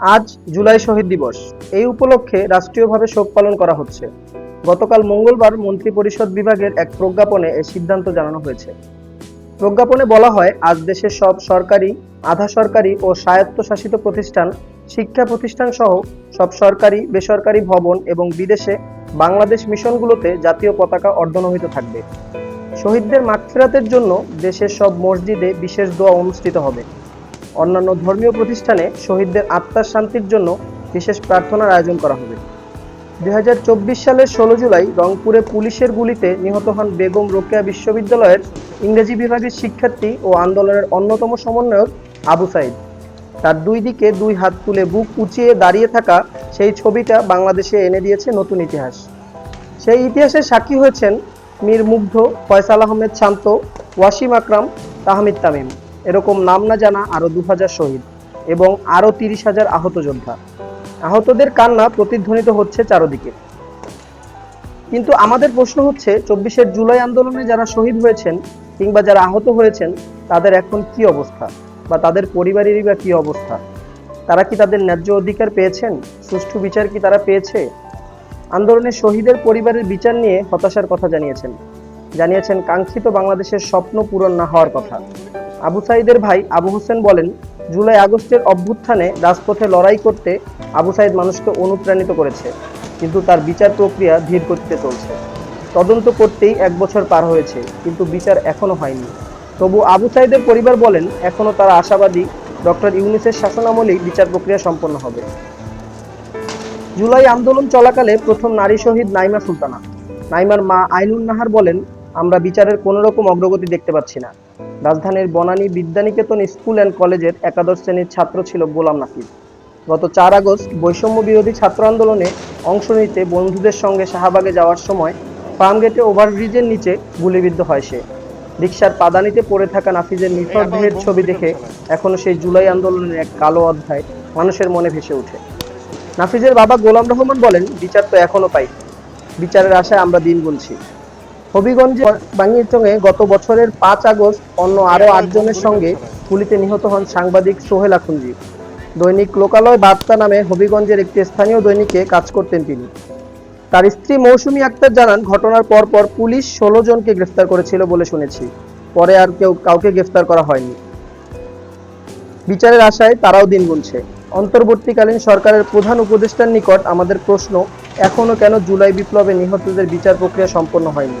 আজ জুলাই শহীদ দিবস। এই উপলক্ষে রাষ্ট্রীয়ভাবে শোক পালন করা হচ্ছে। গতকাল মঙ্গলবার মন্ত্রিপরিষদ বিভাগের এক প্রজ্ঞাপনে এ সিদ্ধান্ত জানানো হয়েছে। প্রজ্ঞাপনে বলা হয়, আজ দেশের সব সরকারি, আধা সরকারি ও স্বায়ত্তশাসিত প্রতিষ্ঠান, শিক্ষা প্রতিষ্ঠান সহ সব সরকারি, বেসরকারি ভবন এবং বিদেশে বাংলাদেশ মিশনগুলোতে জাতীয় পতাকা অর্ধনমিত থাকবে। শহীদদের মাগফিরাতের জন্য দেশের সব মসজিদে বিশেষ দোয়া অনুষ্ঠিত হবে। অন্যান্য ধর্মীয় প্রতিষ্ঠানে শহীদদের আত্মার শান্তির জন্য বিশেষ প্রার্থনার আয়োজন করা হবে। দু হাজার চব্বিশ সালের ষোলো জুলাই রংপুরে পুলিশের গুলিতে নিহত হন বেগম রোকেয়া বিশ্ববিদ্যালয়ের ইংরেজি বিভাগের শিক্ষার্থী ও আন্দোলনের অন্যতম সমন্বয়ক আবু সাইদ। তার দুই দিকে দুই হাত তুলে বুক উঁচিয়ে দাঁড়িয়ে থাকা সেই ছবিটা বাংলাদেশে এনে দিয়েছে নতুন ইতিহাস। সেই ইতিহাসের সাক্ষী হয়েছেন মীর মুগ্ধ ফয়সাল আহমেদ শান্ত, ওয়াসিম আকরাম, তাহমিদ তামিম। এরকম নাম না জানা আরও দু হাজার শহীদ এবং আরও তিরিশ হাজার আহত যোদ্ধা। আহতদের কান্না প্রতিধ্বনিত হচ্ছে চারদিকে। কিন্তু আমাদের প্রশ্ন হচ্ছে, চব্বিশের জুলাই আন্দোলনে যারা শহীদ হয়েছেন কিংবা যারা আহত হয়েছেন, তাদের এখন কি অবস্থা? বা তাদের পরিবারেরই বা কি অবস্থা? তারা কি তাদের ন্যায্য অধিকার পেয়েছেন? সুষ্ঠু বিচার কি তারা পেয়েছে? আন্দোলনে শহীদের পরিবারের বিচার নিয়ে হতাশার কথা জানিয়েছেন। জানিয়েছেন, কাঙ্ক্ষিত বাংলাদেশের স্বপ্ন পূরণ না হওয়ার কথা। আবু সাইদের ভাই আবু হোসেন বলেন, জুলাই আগস্টের অভ্যুত্থানে রাজপথে লড়াই করতে আবু সাইদ মানুষকে অনুপ্রাণিত করেছে, কিন্তু তার বিচার প্রক্রিয়া ধীর গতিতে চলছে। তদন্ত করতেই এক বছর পার হয়েছে, কিন্তু বিচার এখনও হয়নি। তবু আবু সাইদের পরিবার বলেন, এখনও তারা আশাবাদী ডক্টর ইউনিসের শাসনামলেই বিচার প্রক্রিয়া সম্পন্ন হবে। জুলাই আন্দোলন চলাকালে প্রথম নারী শহীদ নাইমা সুলতানা। নাইমার মা আইনুন নাহার বলেন, আমরা বিচারের কোনো রকম অগ্রগতি দেখতে পাচ্ছি না। রাজধানীর বনানী বিদ্যানিকেতন স্কুল অ্যান্ড কলেজের একাদশ শ্রেণির ছাত্র ছিল গোলাম নাফিজ গত চার আগস্ট বৈষম্য বিরোধী ছাত্র আন্দোলনে অংশ নিতে বন্ধুদের সঙ্গে শাহবাগে যাওয়ার সময় ফার্মগেটে ওভারব্রিজের নিচে গুলিবিদ্ধ হয় সে। রিক্সার পাদানিতে পড়ে থাকা নাফিজের নিথর দেহের ছবি দেখে এখনও সেই জুলাই আন্দোলনের এক কালো অধ্যায় মানুষের মনে ভেসে ওঠে। নাফিজের বাবা গোলাম রহমান বলেন, বিচার তো এখনও পাই বিচারের আশায় আমরা দিন গুনছি। হবিগঞ্জে বাঙিরচঙে গত বছরের পাঁচ আগস্ট অন্য আরও আটজনের সঙ্গে গুলিতে নিহত হন সাংবাদিক সোহেল আখুনজি দৈনিক লোকালয় বার্তা নামে হবিগঞ্জের একটি স্থানীয় দৈনিকে কাজ করতেন তিনি। তার স্ত্রী মৌসুমী আক্তার জানান, ঘটনার পর পর পুলিশ ষোলো জনকে গ্রেফতার করেছিল বলে শুনেছি। পরে আর কেউ কাউকে গ্রেফতার করা হয়নি। বিচারের আশায় তারাও দিন গুনছে। অন্তর্বর্তীকালীন সরকারের প্রধান উপদেষ্টার নিকট আমাদের প্রশ্ন এখনও কেন জুলাই বিপ্লবে নিহতদের বিচার প্রক্রিয়া সম্পন্ন হয়নি?